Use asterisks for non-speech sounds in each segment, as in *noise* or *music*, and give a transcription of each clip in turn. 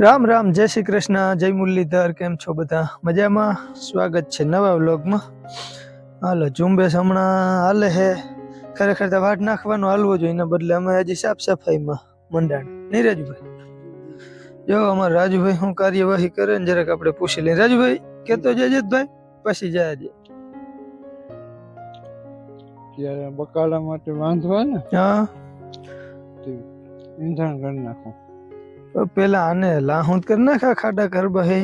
રામ રામ જય શ્રી કૃષ્ણ જય મુરલીધર કેમ છો બધા? મજામાં? સ્વાગત છે નવા વ્લોગમાં. હાલો ઝુંબેશ હમણાં હાલે હે. ખરેખર તો વાટ નાખવાનો હાલવો જોઈએ એના બદલે અમે હજી સાફ સફાઈમાં મંડાણ. નહીં રાજુભાઈ? જો અમારા રાજુભાઈ શું કાર્યવાહી કરે ને જરાક આપણે પૂછી લઈએ. રાજુભાઈ કેતો જજે ભાઈ પછી જાય છે ત્યારે બકાલા માટે વાંધવા ને? હા. ઈંધણ કરી નાખું. પેલા આને લાહું કરી નાખા ખાડા કર બહે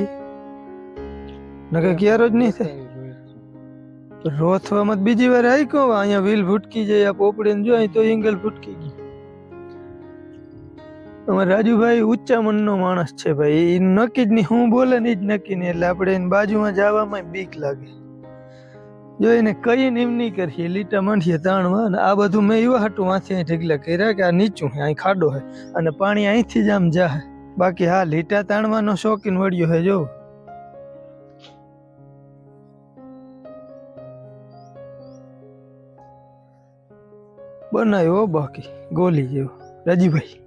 નકે ક્યારો જ નહીં થાય. રોથવા મત બીજી વાર આઈ કહો અહીંયા વ્હીલ ફૂટકી જાય આ પોપડી જો અહીં તો એંગલ ફૂટકી ગઈ. અમારે રાજુભાઈ ઊંચા મનનો માણસ છે ભાઈ એ નક્કી જ નહીં હું બોલે ને જ નક્કી નહીં એટલે આપણે એની બાજુમાં જવામાં બીક લાગે. જો એને કઈ એમ નહીં કરીએ લીટા માંડીએ તાણવા અને આ બધું મેં એવા હાટું માથે અહીં ઢગલા કર્યા કે આ નીચું છે અહીં ખાડો છે અને પાણી અહીંથી જ આમ જાય બાકી હા લીટા તાણવાનો શોખીન વળ્યો છે જો. બનાવ્યો બાકી ગોલી જેવો. રાજીભાઈ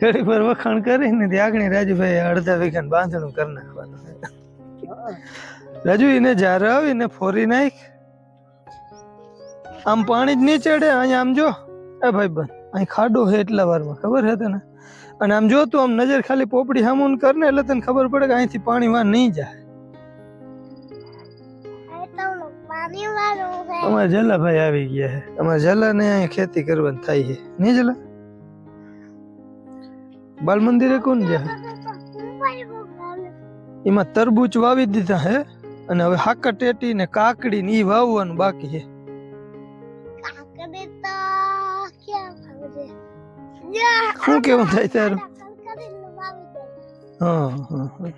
ઘડી પર વખાણ કરી ને ત્યાં આગળ રાજુભાઈ અડધા વીઘા બાંધણું કરી નાખવાનું. રાજુ એને જ્યારે આવી ને ફોરી નાખ. આમ પાણી જ નહીં ચડે અહીંયા આમ જો. એ ભાઈ બન અહીં ખાડો છે એટલા વારમાં ખબર છે તને? અને આમ જો તું આમ નજર ખાલી પોપડી હામુન કર ને એટલે તને ખબર પડે કે અહીંથી પાણી વાર નહીં જાય. અમારા જલાભાઈ આવી ગયા છે. અમારા જલા ને અહીંયા ખેતી કરવાની થાય છે. નહીં જલા બાલ મંદિરે કોણ જાય એમાં તરબૂચ વાવી દીધા હે અને હવે હાકર ટેટી ને કાકડી ને ઈ વાવવાનું બાકી છે શું કેવું થાય તારું? હા હા હા.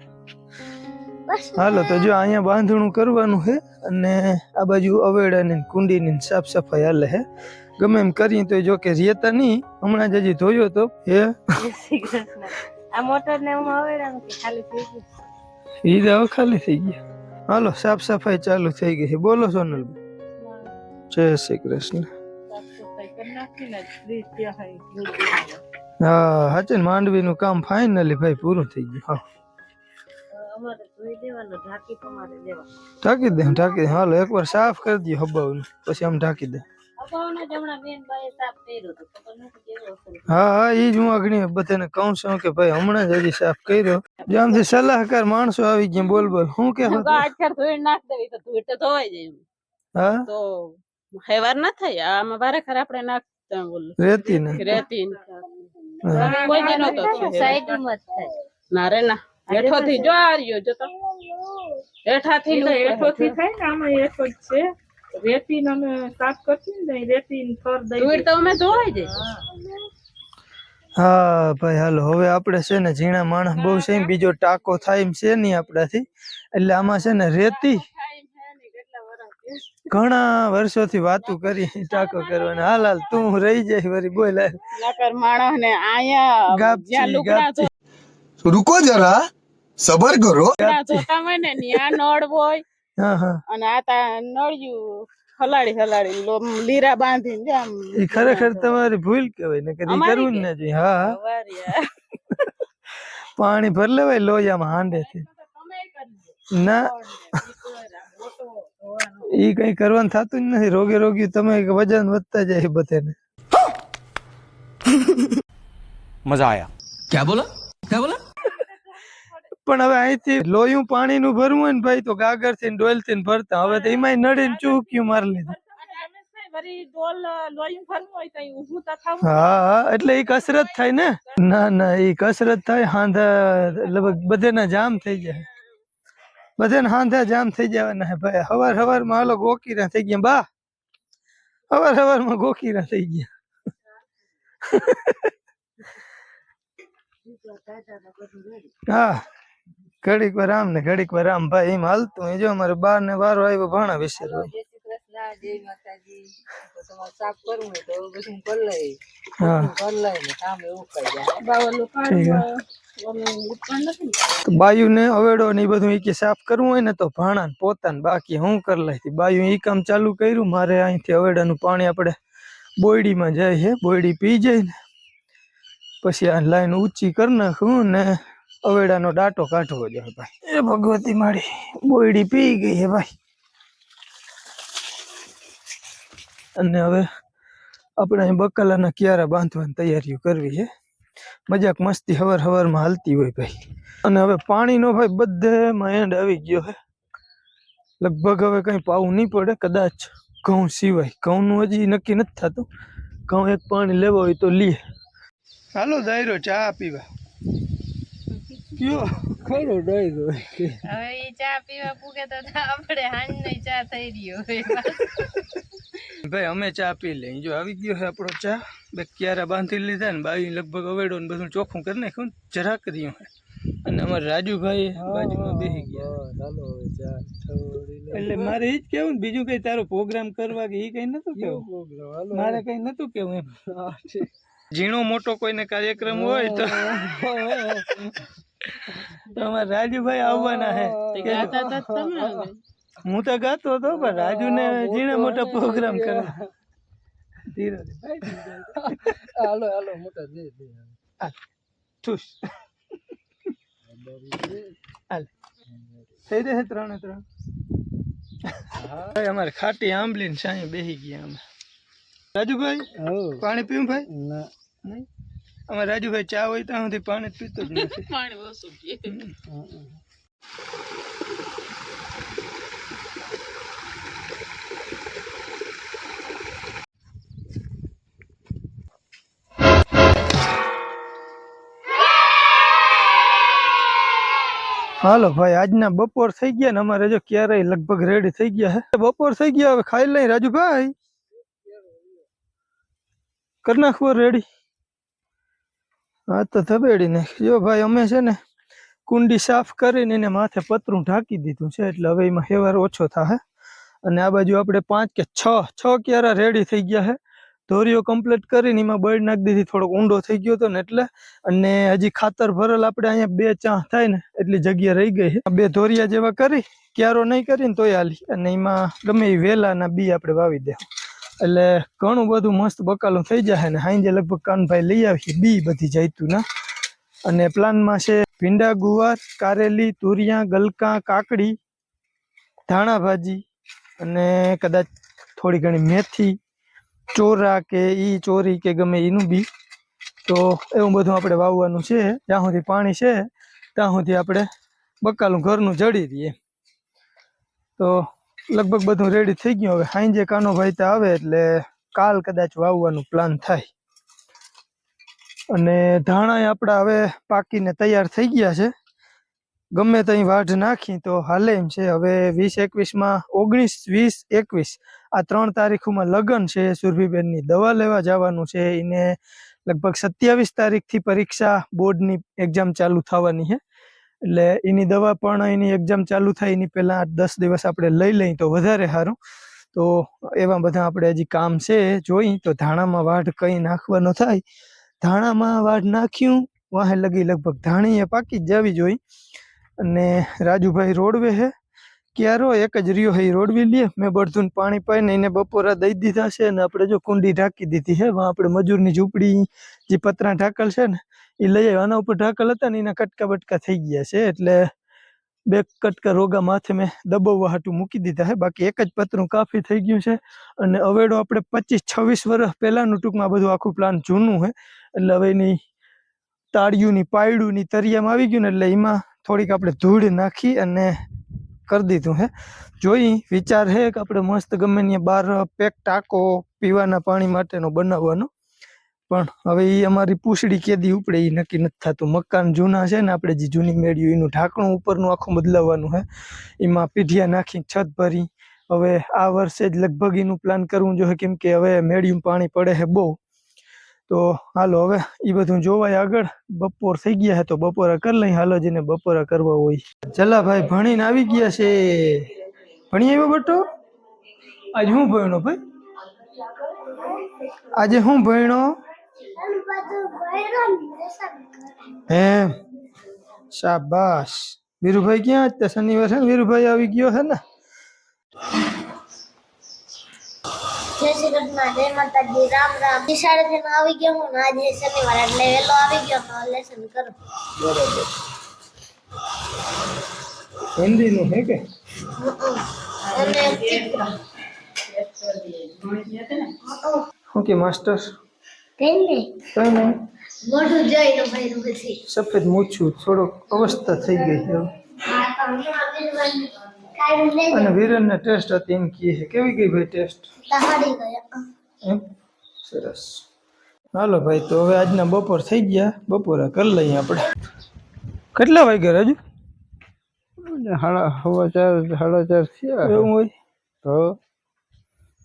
હાલો તો જો અહીંયા બાંધણું કરવાનું છે અને આ બાજુ અવેડાની ને કુંડીની ને સાફ સફાઈ હાલે હે. ગમે એમ કરીએ તો જો કે રેતા નહીં. હમણાં જ હજી ધોયો તો હે? આ મોટર ને હું અવેડા ખાલી થઈ ગયું ઈ તો ખાલી થઈ ગયા. હાલો, સાફ સફાઈ ચાલુ થઈ ગઈ છે. બોલો સોનલ. જય શ્રી કૃષ્ણ. હા, હાચે ને માંડવીનું કામ ફાઇનલી ભાઈ પૂરું થઈ ગયું. હા. ઢાંકી દેવા દે, ઢાંકી હાલો, એકવાર સાફ કરી દઈએ હબાવનું પછી આમ ઢાંકી દે. અગાઉના જમણા બેન બાએ સાફ કર્યો તો ખબર નથી કેવો હશે હા હા એ જ હું આગળ બધાને કહું છું કે ભાઈ હમણાં જ હજી સાફ કર્યો. જ્યાંથી સલાહકાર માણસો આવી ગયા બોલ બોલ હું કે અક્ષર ધોઈ નાખ દેવી તો ધોઈ તો ધોવાઈ જાય એમ. હા? તો હેવાર ના થાય આમાં વારે ખરે આપણે નાખતા બોલ. રેતી ને? રેતી હા. કોઈ દી નહોતો સાઈડ ના રે ના. હેઠો થી જો આ રહ્યો જો તો હેઠા થી હેઠોથી થાય ને આમાં હેઠો જ છે. રેતી અમે સાફ કરતી ને રેતી ફર દઈ ધૂળ તો હા ભાઈ હાલો. હવે આપણે છે ને ઝીણા માણસ બહુ છે બીજો ટાકો થાય છે નહીં આપણાથી. એટલે આમાં છે ને રેતી ઘણા વર્ષોથી વાતું કરી ટાકો કરવાના. હાલ હાલ તું રહી જાય વરી બોલ માણસ ને આયા ગાપચી ગાપચી રૂકો જરા સબર કરો. જોતા મને ન્યા નળ હોય અને આ તા નળિયું હલાડી હલાડી લીરા બાંધીને આમ એ ખરેખર તમારી ભૂલ કહેવાય ને કદી કરવું ના જોઈએ હા પાણી ભર લેવાય લોહીયામાં હાંડે થી ના. એ કઈ કરવાનું થતું જ નથી રોગે રોગી તમે વજન વધતા જાય બધેને. મજા આયા. ક્યાં બોલા? પણ હવે અહીંથી લોયું પાણીનું ભરવું હોય ને ભાઈ તો ગાગરથી ડોલથી ભરતા. હવે તો નડી નડીને ચૂક્યું મારી લીધું. હા હા એટલે એ કસરત થાય ને? ના ના એ કસરત થાય હાંધા લગભગ બધાના જામ થઈ જાય. બધાને હાંધા જામ થઈ જવાના હે ભાઈ. હવાર હવારમાં હાલો ગોકીરા થઈ ગયા. બા હવાર હવારમાં ગોકીરા થઈ ગયા. હા. ઘડીક વાર આમ ને ઘડીક વાર આમ ભાઈ એમ હાલતું. જો અમારે બાર ને વારો આવ્યો ભાણા વિશે નથી ને અવેડો ને બધું ઈ કે સાફ કરવું હોય ને તો ભાણા ને પોતાને બાકી હું કરી લઈ બાયુ ઈ કામ ચાલુ કર્યું મારે અહીંથી અવેડાનું પાણી આપણે બોયડીમાં જાય છે બોયડી પી જાય ને. પછી આ લાઈન ઊંચી કરી નાખું ને અવેડાનો ડાટો કાઢવો જોઈએ ભાઈ. એ ભગવતી મારી બોયડી પી ગઈ હે ભાઈ. અને હવે આપણે બકાલાના ક્યારા બાંધવાની તૈયારીઓ કરવી છે. મજાક મસ્તી હવાર હવારમાં હાલતી હોય ભાઈ. અને હવે પાણીનો ભાઈ બધેમાં એન્ડ આવી ગયો છે લગભગ હવે કંઈ પાવું નહીં પડે, કદાચ ઘઉં સિવાય. ઘઉંનું હજી નક્કી નથી થતું. ઘઉં એક પાણી લેવા હોય તો લઈએ હાલો દાયરો, ચા પીવા. કયો? ખરો ડાયરો કે? હવે ઈ ચા પીવા પૂગે તો આપણે હાંજ ચા થઈ રહ્યો ભાઈ અમે ચા પી લઈ જો આવી ગયો છે આપણો ચા. બે ક્યારે બાંધી લીધા ને બાવી લગભગ અવેડો ને બધું ચોખ્ખું કરી નાખ્યું જરાક રહ્યું હે. અને અમારા રાજુભાઈ બાજુમાં બેસી ગયા. બસ, હાલો હવે ચા થોડી લે. એટલે મારે એ જ કેવું ને બીજું કઈ તારો પ્રોગ્રામ કરવા કે એ કઈ નતું કેવું મારે કઈ નતું કેવું એમ. ઝીણો મોટો કોઈને કાર્યક્રમ હોય તો. તો અમારા રાજુભાઈ આવવાના હવે. હું તો ગાતો હતો પણ રાજુને જીણે મોટા પ્રોગ્રામ કર્યો ધીરે ધીરે. હાલો હાલો મોટા દે દે ઠુસ હાલ. થઈ રહે ત્રણે ત્રણ. અમારે ખાટી આંબલી ને સાંઈ બેસી ગયા અમે. રાજુભાઈ પાણી પીવું ભાઈ? ના. નહીં? અમારે રાજુભાઈ ચા હોય ત્યાં સુધી પાણી જ પીતો જ નથી. *laughs* પાણી ઓછું પીએ હમ. હાલો ભાઈ આજના બપોર થઈ ગયા ને અમારે જો ક્યારેય લગભગ રેડી થઈ ગયા હે. બપોર થઈ ગયા હવે ખાઈ લઈ રાજુભાઈ. કરી નાખવો રેડી. હા, તો ધબેડી નાખ જો ભાઈ, અમે છે ને કુંડી સાફ કરીને એને માથે પતરું ઢાંકી દીધું છે, એટલે હવે એમાં હેવાર ઓછો થાય અને આ બાજુ આપણે પાંચ કે છ છ ક્યારા રેડી થઈ ગયા છે ધોરીઓ કમ્પ્લીટ કરીને એમાં બળ નાખી દીધી, થોડોક ઊંડો થઈ ગયો હતો ને એટલે. અને હજી ખાતર ભરેલ આપણે અહીંયા બે ચા થાય ને, એટલી જગ્યા રહી ગઈ છે બે ધોરિયા જેવા કરી, ક્યારો નહીં કરીને તોય હાલી. અને એમાં ગમે એ વેલાના બી આપણે વાવી દે. એટલે ઘણું બધું મસ્ત બકાલું થઈ જાય ને સાંજે લગભગ કાનભાઈ લઈ આવીએ બી બધી જૈતુના અને પ્લાનમાં છે ભીંડા ગુવાર, કારેલી, તુરિયા, ગલકા, કાકડી, ધાણા ભાજી અને કદાચ થોડી ઘણી મેથી, ચોરા કે ઈ ચોરી કે ગમે એનું બી. તો એવું બધું આપણે વાવવાનું છે, જ્યાં સુધી પાણી છે, ત્યાં સુધી આપણે બકાલું ઘરનું જડી દઈએ તો લગભગ બધું રેડી થઈ ગયું. હવે સાંજે કાનો ભાઈ ત્યાં આવે એટલે કાલ કદાચ વાવવાનું પ્લાન થાય. અને ધાણા આપણા હવે પાકીને તૈયાર થઈ ગયા છે. ગમે ત્યાં વાઢ નાખી તો હાલે એમ છે. હવે વીસ એકવીસમાં ઓગણીસ, વીસ એકવીસ આ ત્રણ તારીખોમાં લગ્ન છે. સુરભીબેનની દવા લેવા જવાનું છે. એને લગભગ સત્યાવીસ તારીખથી પરીક્ષા બોર્ડની એક્ઝામ ચાલુ થવાની છે. એટલે એની દવા પણ એની એક્ઝામ ચાલુ થાય, એની પહેલાં દસ દિવસ આપણે લઈ લઈએ તો વધારે સારું. તો એવા બધા આપણે હજી કામ છે, જોઈ, તો ધાણામાં વાઢ કંઈ નાખવાનો થાય. ધાણામાં વાઢ નાખ્યું, વાહે લગી લગભગ ધાણીએ પાકી જ જવી જોઈ. અને રાજુભાઈ રોડવે હે. ક્યારો એક જ રહ્યો હે રોડવી લે. મેં બળધું પાણી પાઈને એને બપોરા દઈ દીધા છે અને આપણે જો કુંડી ઢાંકી દીધી છે વાં આપણે મજૂરની ઝૂંપડી જે પતરા ઢાકલ છે ને એ લઈ આવ્યો. આના ઉપર ઢાકલ હતા ને એના કટકા બટકા થઈ ગયા છે. એટલે બે કટકા રોગા માથે મેં દબાવવા હાટું મૂકી દીધા છે બાકી એક જ પતરું કાફી થઈ ગયું છે. અને અવેડો આપણે પચીસ છવ્વીસ વર્ષ પહેલાંનું ટૂંકમાં બધું આખું પ્લાન જૂનું છે એટલે હવે એની તાળિયુંની પાયડુંની તરિયામાં આવી ગયું ને, એટલે એમાં થોડીક આપણે ધૂળ નાખી અને કરી દીધું હે. જોઈ વિચાર હે કે આપણે મસ્ત ગમે ત્યાં બહાર પેક ટાંકો પીવાના પાણી માટેનો બનાવવાનો. પણ હવે એ અમારી પૂછડી કેદી ઉપડે એ નક્કી નથી થતું. મકાન જૂના છે ને, આપણે જે જૂની મેળ્યું, એનું ઢાંકણું ઉપરનું આખું બદલાવવાનું છે એમાં પીઢિયા નાખી છત ભરી. હવે આ વર્ષે જ લગભગ એનું પ્લાન કરવું જોઈએ, કેમ કે હવે મેળ્યું પાણી પડે છે બહુ. તો હાલો હવે એ બધું જોવાય આગળ. બપોર થઈ ગયા છે તો બપોરા કરી લઈ હાલો જેને બપોરા કરવા હોય. જલાભાઈ ભણીને આવી ગયા છે. ભણી આવ્યો બટો? આજે હું ભણ્યો ભાઈ? આજે હું ભણ્યો? હે? શાબાશ. વીરુભાઈ ક્યાં? હતા શનિવાર છે ને વીરુભાઈ આવી ગયો છે ને? જય શ્રી કૃષ્ણ જય માતાજી રામ રામ. નિશાળે થઈને આવી ગયો હું ને આજે શનિવાર એટલે વહેલો આવી ગયો તો લેસન કરો. બરાબર. હિન્દીનું હે કે? અને ચિત્ર. શું કે માસ્ટર કઈ નહીં કઈ નહીં મોઢું જોઈને ભર્યું પછી સફેદ મૂછું થોડોક અવસ્થા થઈ ગઈ છે. અને વિરનને ટેસ્ટ હતી એમ કહે છે. કેવી ગઈ ભાઈ ટેસ્ટ એમ? સરસ. હાલો ભાઈ તો હવે આજના બપોર થઈ ગયા. બપોરે કરી લઈએ આપણે. કેટલા વાગ્યા રાજુ સાડા ચાર સાડા ચાર થયા. એવું હોય? તો?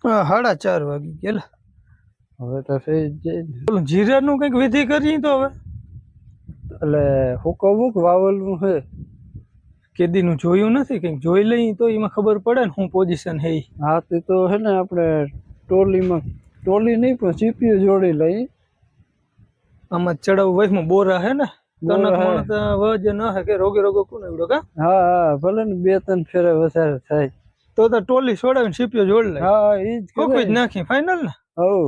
હા સાડા ચાર વાગી ગયેલા હવે તો થઈ જાય ને. જીરાનું કંઈક વિધિ કરીએ તો હવે? એટલે હુકમુક મૂક વાવલનું છે. કેદીનું જોયું નથી કંઈક જોઈ લઈએ તો એમાં ખબર પડે ને શું પોઝિશન હે ઈ. હા તે તો છે ને આપણે ટોલીમાં ટોલી નહીં પણ સીપીયુ જોડી લઈ આમાં ચડાવ વયમાં બોરા હે ને તનક બોરા હે. મણતા વજ ન હે કે રોગે રોગે કોને એવડો કા? હા હા ભલે ને બે ત્રણ ફેરે વધારે થાય. તો તો ટોલી છોડાવીને સીપીઓ જોડ લે. હા એ જ કોક જ કરે નાખી ફાઇનલ ને? હવ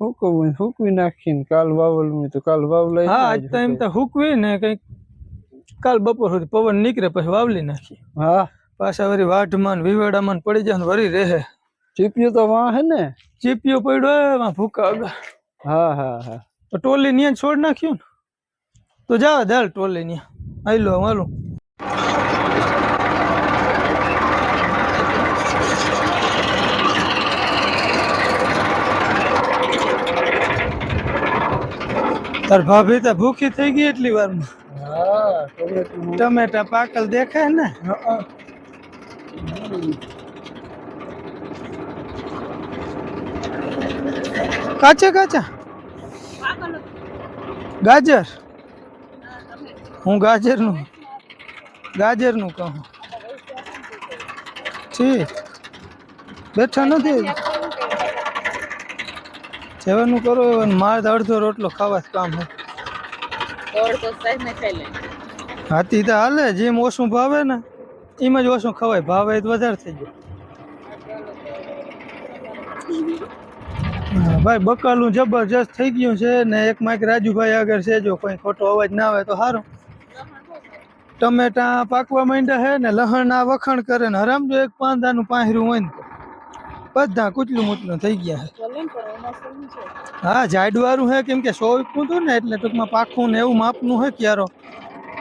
હુકવું હુકવી નાખીને કાલ વાવલનું તો કાલ વાવ લઈ હા આજ તો એમ તો હુકવી ને કંઈક કાલ બપોર સુધી પવન નીકળે પછી વાવલી નાખી હા. પાછા વળી વાઢમાં ને વિવેડામાં ને પડી જાય ને વળી રહે. સીપીયુ તો વાં હે ને? ચીપીઓ પડ્યો હોય એમાં ભૂકા આગળ. હા હા હા. તો ટોલી ન્યા જ છોડ નાખ્યું ને? તો જાવ દાલ ટોલી ન્યા. હાલો હાલું. તાર ભાભી તો ભૂખી થઈ ગઈ એટલી વારમાં. હા ટમેટું પાકલ દેખાય ને? કાચા કાચા? ગાજર? હું ગાજરનું ગાજરનું કહું. ઠીક બેઠા નથી. જેવાનું કરો એવાનું મારે અડધો રોટલો ખાવા જ કામ હોય દોડ તો સાઈડ ને ખાઈ લે હાથી તો હાલે, જેમ ઓછું ભાવે ને, એમ જ ઓછું ખવાય. ભાવે વધારે થઈ જાય ભાઈ, બકાલું જબરજસ્ત થઈ ગયું છે ને એક માઇક રાજુભાઈ આગળ છે, જો કોઈ ખોટો અવાજ ના આવે તો સારું ટમેટા પાકવા માંડ્યા છે ને લહણ ના વખાણ કરે ને હરામ જો એક પાંદાનું પાંહરું હોય ને બધા કૂચલું મૂચલું થઈ ગયા છે. હા જાડવાળું હે કેમ કે સો હતું ને એટલે ટૂંકમાં પાકું ને એવું માપનું હે ક્યારો.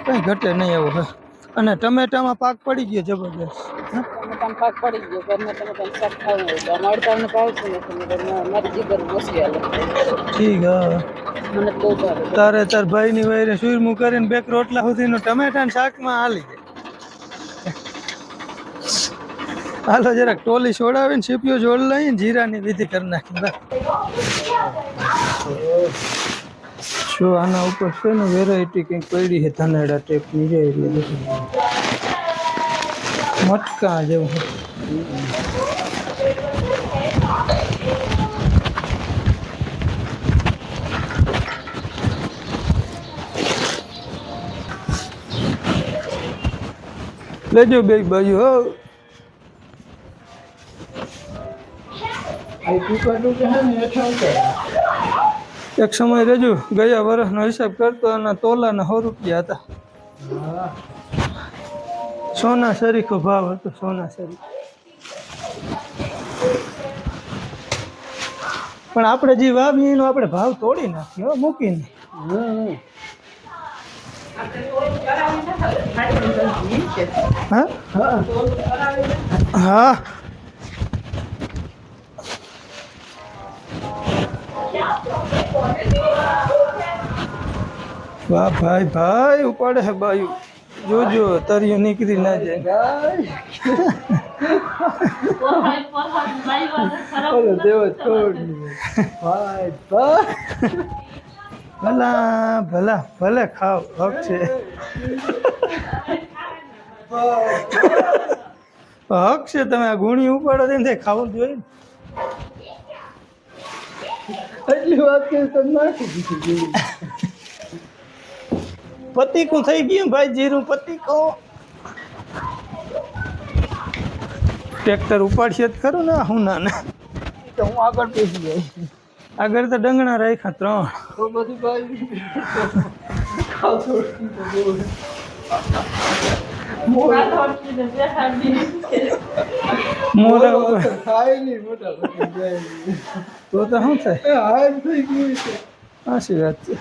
કંઈ ઘટે નહીં એવું હે. અને ટમેટામાં પાક પડી ગયો જબરજસ્ત. પાક પડી ગયો ઠીક હા. તારે તાર ભાઈની વયરે સુરમુ કરીને બેક રોટલા સુધીનું ટમેટાનું શાકમાં હાલી જાય હાલો, જરાક ટોલી છોડાવીને સીપીઓ જોડ લઈને જીરાની વિધિ કરી નાખી. શું આના ઉપર છે ને વેરાયટી કંઈક પડી છે? ધનેડા ટેપની છે એટલે મટકા જેવું લેજો બે બાજુ, હો. એક સમય રજુ ગયા વર્ષનો હિસાબ કરતો અને તોલાના સો રૂપિયા હતા. સોના સરીખો ભાવ હતો સોના સરીખો પણ આપણે જે વાવીએ એનો આપણે ભાવ તોડી નાખ્યો હો, મૂકીને. હા? હા. વાહ, ભાઈ ભાઈ, ઉપાડે હે બાયું. જોજો, તરિયું નીકળી ના જાય. દેવ ભલા ભલા, ભલે ખાવ હક છે. હક છે, તમે આ ગુણી ઉપાડો છે ને ખાવું જોઈએ. એટલી વાત કરી તો નાખી દીધી પતીકું થઈ ગયું ભાઈ જીરું પતીકું. ટ્રેક્ટર ઉપાડશે જ ખરું ને હું ના ને તો હું આગળ બેસી જાય આગળ તો ડંગણા રાખ્યા ત્રણ. તો બધી ખાય નહીં મોટા. તો તો શું થાય? હાર થઈ ગયું છે. સાચી વાત છે.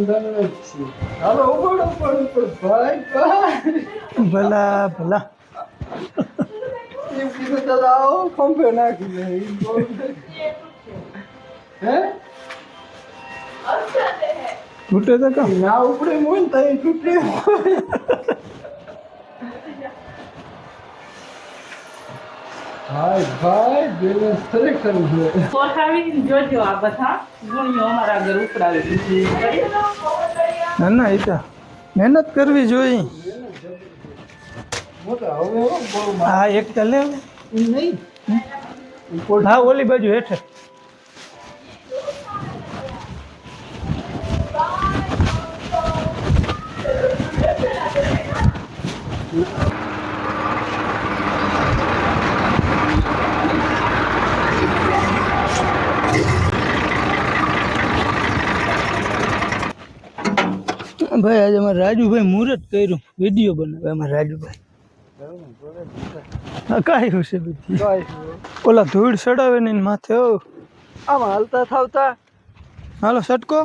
જ છે. હાલો ઉપર ઉપર ઉપર ભાઈ ભાઈ. ભલા ભલા. તૂટે તો કામ. ના ઉપડે મોન થાય તૂટે. ભાઈ ભાઈ બેલેન્સ ખરેખર છે. કોઠાવીને જોજો આ બધા. ગુણિયો અમારા ઘર ઉપડાવી દીધી ના ના એ તો મહેનત કરવી જોઈએ. મોટા હવે હો, બહુ હા એક તો લે. ઈ નહીં. હા ઓલી બાજુ હેઠે ભાઈ આજે અમારે રાજુભાઈ મુહૂર્ત કર્યું વીડિયો બનાવે અમારે રાજુભાઈ હા કાંઈ છે ઓલા ધૂળ ચડાવે ને માથે હો. આમ હાલતા થાવતા? હાલો સટકો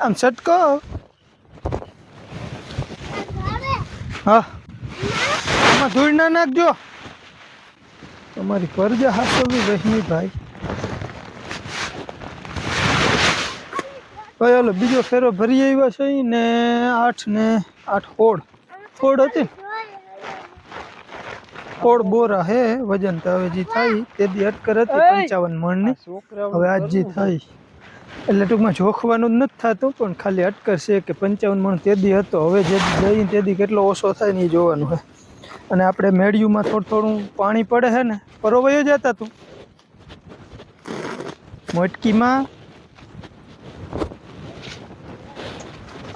આમ સટકો હા. આમાં ધૂળ ના નાખજો. તમારી ફરજા હાથવી વહેમી ભાઈ. ભાઈ ઓલો બીજો ફેરો ભરી આવ્યા છે ને આઠ ને આઠ હોડ હોડ હતી? કોડ બોરા હે વજન તો હવે જે થાય તે દી અટકર હતી પંચાવન મણની. હવે આજ જે થાય એટલે ટૂંકમાં જોખવાનું જ નથી થતું પણ ખાલી અટકર છે કે પંચાવન મણ તેદી હતો. હવે જે જઈને તેદી કેટલો ઓછો થાય ને એ જોવાનું છે. અને આપણે મેળિયુંમાં થોડું થોડું પાણી પડે છે ને પરોવાયો જતા તું. મોટકીમાં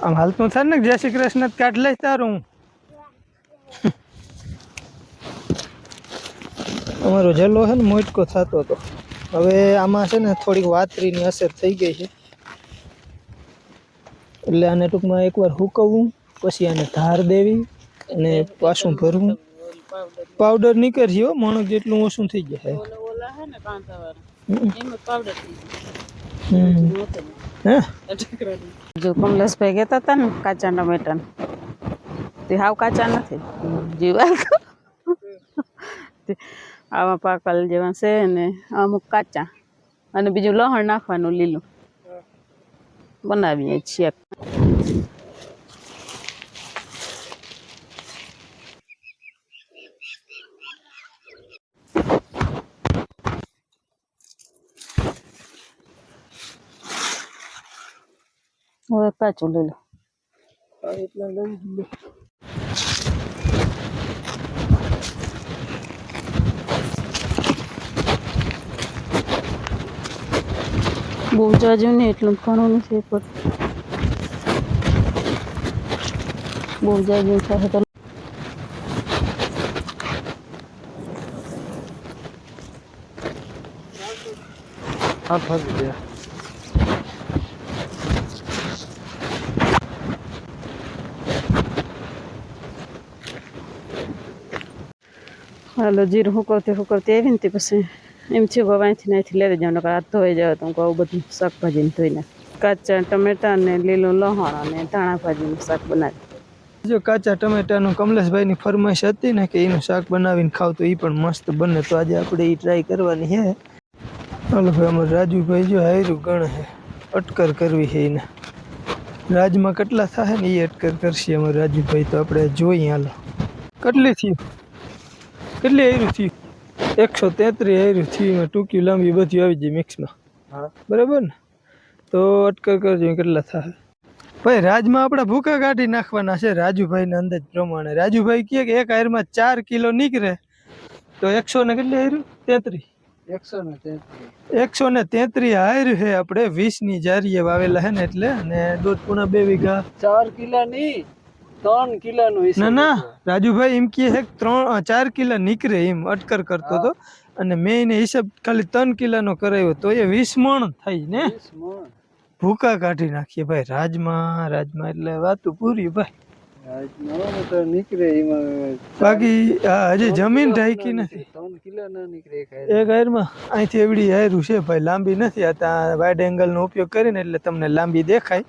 આમ હાલતું થાય ને જય શ્રી કૃષ્ણ કાઢ લઈશ તારું. અમારો જલ્લો છે ને મોટકો થતો હતો. હવે આમાં છે ને થોડીક વાતરીની અસર થઈ ગઈ છે. એટલે આને ટૂંકમાં એકવાર હુકવવું પછી આને ધાર દેવી અને પાછું ભરવું. પાવડર નીકળશે માણસ જેટલું ઓછું થઈ જશે પાવડર. હે? જો કમલેશભાઈ કહેતા હતા ને કાચા ટમેટા તે હાવ કાચા નથી. જીવા આવા પાકલ જેવા છે ને, અમુક કાચા. અને બીજું લહણ નાખવાનું લીલું. બનાવીએ છીએ. કાચું લો એટલા લઈ જ લે. બહુ જાજુ નહીં એટલું ઘણું નથી પણ. બહુ જાજુ થાય તો. આ ફરી ગયા હાલો, જીરું હુકવતી હુકવતી આવી ને તે પછી એમ થયું, હવે અહીંથી ને અહીંથી લેતી જાઉં નકર હાથ ધોઈ જાવ તો હું આવું બધું શાકભાજીને ધોઈને. કાચા ટમેટા ને લીલું લહણ અને ધાણા ભાજીનું શાક બનાવી. જો કાચા ટમેટાનું કમલેશભાઈની ફરમાઈશ હતી ને કે એનું શાક બનાવીને ખાવ, તો એ પણ મસ્ત બને. તો આજે આપણે એ ટ્રાય કરવાની છે હાલો ભાઈ અમારે રાજુભાઈ જો હાયરું ગણ છે અટકર કરવી છે એને. રાજમાં કેટલા થાય ને એ અટકર કરશે અમારે રાજુભાઈ, તો આપણે જોઈએ હાલો. કેટલી થયું? કેટલી હાયરું થયું. એકસો તેત્રીસ આવ્યું થયું ટૂંકી લાંબી બધી આવી જાય મિક્સમાં હા. બરાબર ને? તો અટકર કરજો કેટલા થાય. ભાઈ રાજમાં આપણે ભૂકા કાઢી નાખવાના છે રાજુભાઈના અંદાજ પ્રમાણે. રાજુભાઈ કહે કે એક હાયરમાં ચાર કિલો નીકળે. તો એકસો ને કેટલી હાયરું તેત્રીસ એકસો ને તેત્રીસ ને હાયર છે આપણે વીસની જારીએ વાવેલા છે ને એટલે અને દોઢ પૂણા બે વીઘા. ચાર કિલા ની ત્રણ કિલોનો ના ના. રાજુભાઈ એમ કહે છે ત્રણ ચાર કિલા નીકળે એમ અટકર કરતો હતો. અને મેં એને હિસાબ ખાલી ત્રણ કિલાનો કરાવ્યો તો એ વીસ મણ થઈ ને. ભૂકા કાઢી નાખીએ ભાઈ. રાજમાં રાજમાં એટલે વાતું પૂરી ભાઈ. નીકળે એમાં બાકી હજી જમીન ઢાંકી નથી. ત્રણ કિલો ના નીકળે હારે. એક અહીંથી એવડી હાયરું છે ભાઈ. લાંબી નથી. આ ત્યાં વાઇડ એંગલનો ઉપયોગ કરીને એટલે તમને લાંબી દેખાય.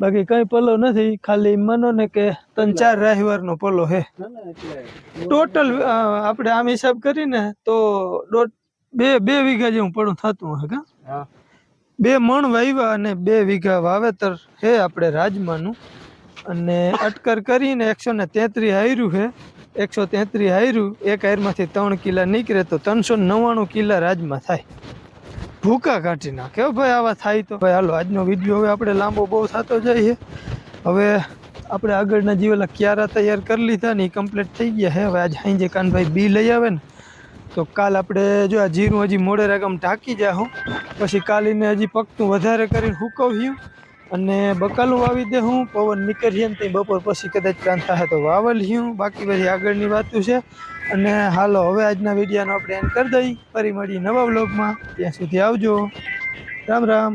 બાકી કઈ પલો નથી ખાલી માનો ને કે ત્રણ ચાર રાહવારનો પલો એટલે ટોટલ આપણે આમ હિસાબ કરીને તો દોઢ બે બે વીઘા જેવું પડું થતું હે કા? હા. બે મણ વાવ્યા અને બે વીઘા વાવેતર છે આપણે રાજમાનું. અને અટકર કરીને એકસો ને તેત્રીસ હાર્યું છે એકસો તેત્રીસ હાર્યું એક હારમાંથી ત્રણ કિલા નીકળે તો ત્રણસો નવ્વાણું કિલા રાજમાં થાય. ભૂકા કાઢી નાખે. ભાઈ, આવા થાય તો. ભાઈ, હાલો, આજનો વીડિયો હવે આપણે લાંબો બહુ થતો જઈએ. હવે આપણે આગળના જીવેલા ક્યારા તૈયાર કરી લીધા ને એ કમ્પ્લીટ થઈ ગયા છે. હવે આજે સાંજે કાનભાઈ બી લઈ આવે ને, તો કાલ આપણે જો આ જીરું હજી મોડે રકમ ઢાંકી જાઉં પછી કાલીને હજી પગતું વધારે કરીને હુકવ્યું. અને બકાલું વાવી દે હું, પવન નીકળીએ ને તે બપોર પછી કદાચ પ્લાન થાય તો વાવલ્યું. બાકી બધી આગળની વાતું છે. અને હાલો, હવે આજના વિડીયોનો આપણે એન્ડ કરી દઈ. ફરી મળીએ નવા બ્લોગમાં ત્યાં સુધી આવજો. રામ રામ.